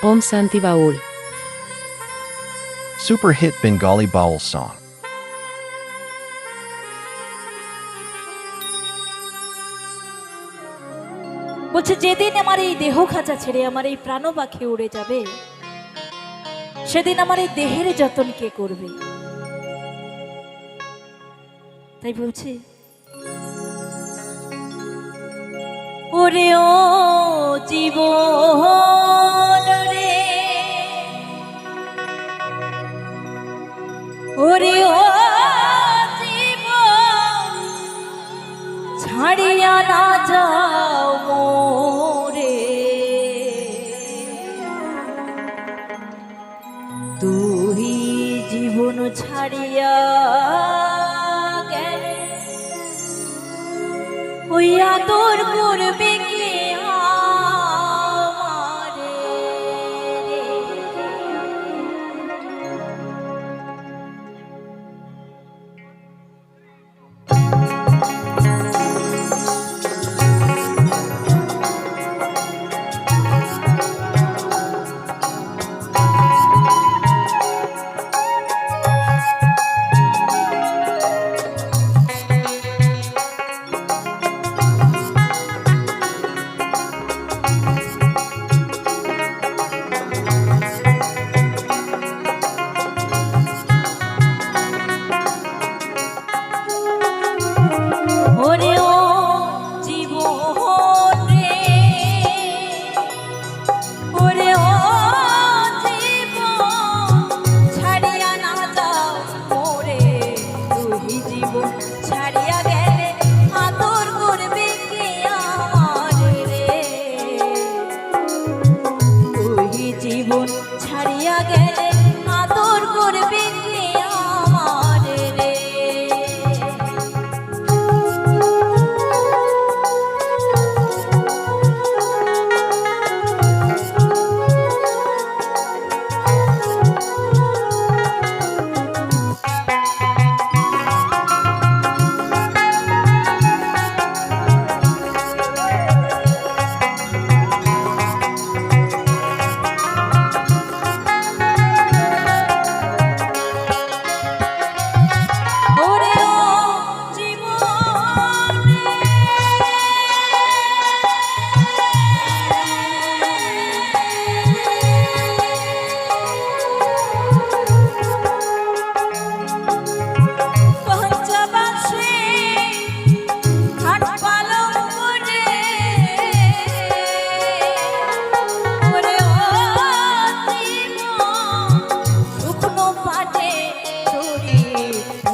Om Santi Baul. Super hit Bengali Baul song. বলছে যেদিন আমার এই দেহ খাঁচা ছেড়ে আমার এই প্রাণ পাখি উড়ে যাবে সেদিন আমার এই দেহের যতন কে করবে তাই বলছে ওরে ও জীবন তুই ছাড়িয়া গেলে হইয়া তোর করবে লাগে।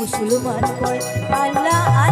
মুসলমান কয় আল্লাহ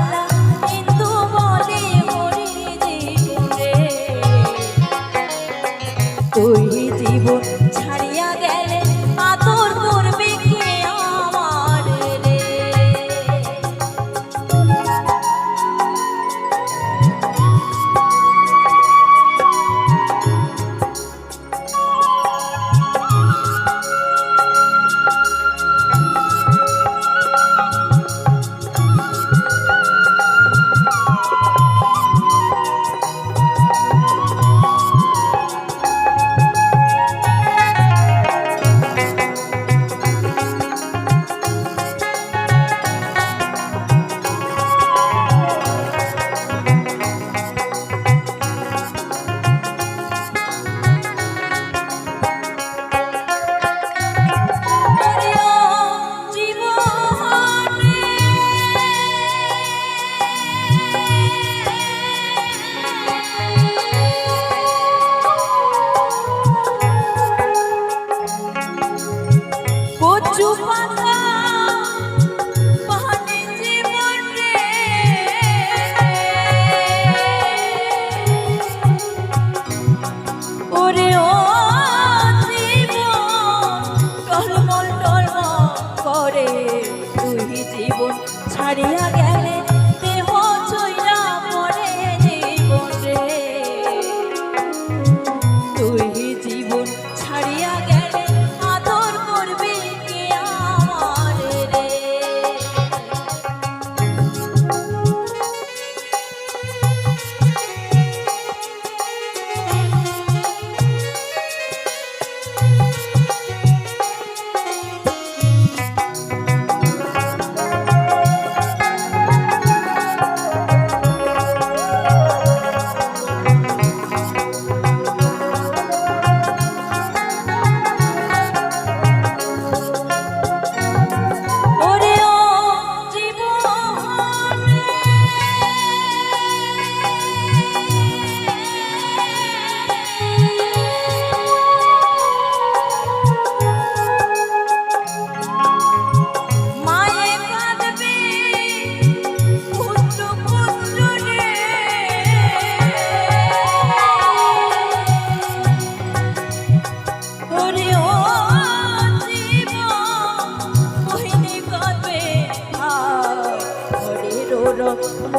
Violet.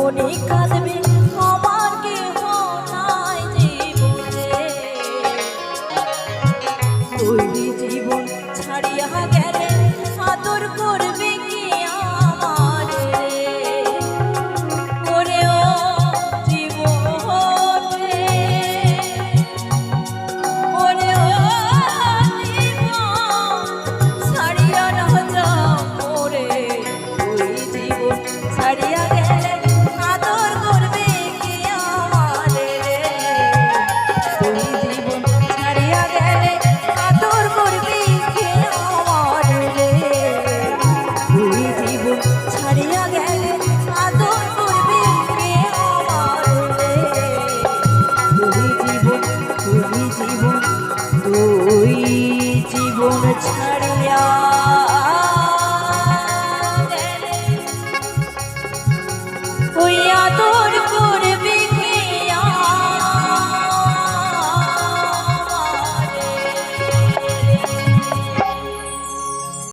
মনে কাঁদবে